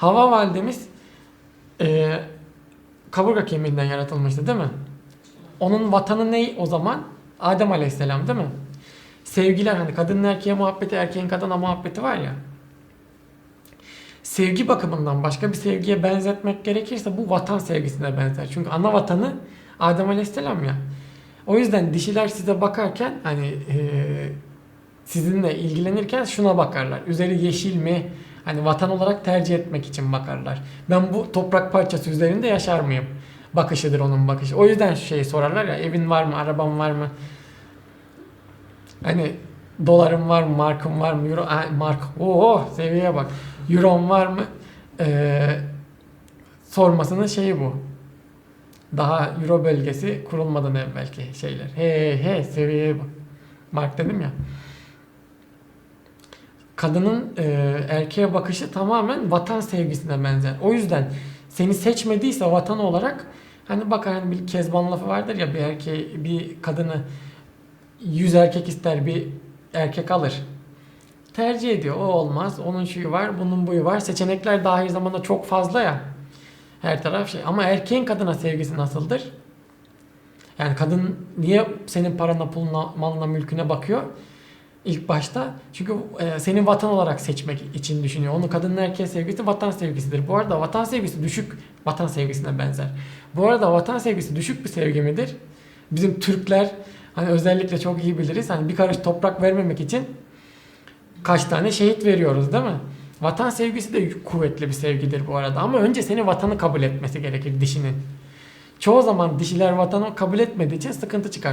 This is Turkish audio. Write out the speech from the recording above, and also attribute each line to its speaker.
Speaker 1: Hava validemiz e, kaburga kemiğinden yaratılmıştı değil mi? Onun vatanı ne o zaman? Adem Aleyhisselam değil mi? Sevgiler hani kadının erkeğe muhabbeti, erkeğin kadına muhabbeti var ya. Sevgi bakımından başka bir sevgiye benzetmek gerekirse bu vatan sevgisine benzer. Çünkü ana vatanı Adem Aleyhisselam ya. O yüzden dişiler size bakarken hani eee, sizinle ilgilenirken şuna bakarlar. Üzeri yeşil mi? Hani vatan olarak tercih etmek için bakarlar. Ben bu toprak parçası üzerinde yaşar mıyım? Bakışıdır onun bakışı. O yüzden şu şeyi sorarlar ya evin var mı, araban var mı? Hani dolarım var mı, markım var mı, euro, mark, oo seviyeye bak. Euron var mı? Ee, sormasının şeyi bu. Daha euro bölgesi kurulmadan evvelki şeyler. He he seviyeye bak. Mark dedim ya. Kadının e, erkeğe bakışı tamamen vatan sevgisine benzer. O yüzden seni seçmediyse vatan olarak hani bak hani bir kezban lafı vardır ya bir erkeği bir kadını yüz erkek ister bir erkek alır. Tercih ediyor. O olmaz. Onun şuyu var, bunun buyu var. Seçenekler dahil zamanda çok fazla ya. Her taraf şey. Ama erkeğin kadına sevgisi nasıldır? Yani kadın niye senin parana, puluna, malına, mülküne bakıyor? İlk başta. Çünkü e, seni vatan olarak seçmek için düşünüyor. Onun kadının erkeğe sevgisi vatan sevgisidir. Bu arada vatan sevgisi düşük vatan sevgisine benzer. Bu arada vatan sevgisi düşük bir sevgi midir? Bizim Türkler hani özellikle çok iyi biliriz. Hani bir karış toprak vermemek için kaç tane şehit veriyoruz değil mi? Vatan sevgisi de kuvvetli bir sevgidir bu arada. Ama önce seni vatanı kabul etmesi gerekir dişinin. Çoğu zaman dişiler vatanı kabul etmediği için sıkıntı çıkar.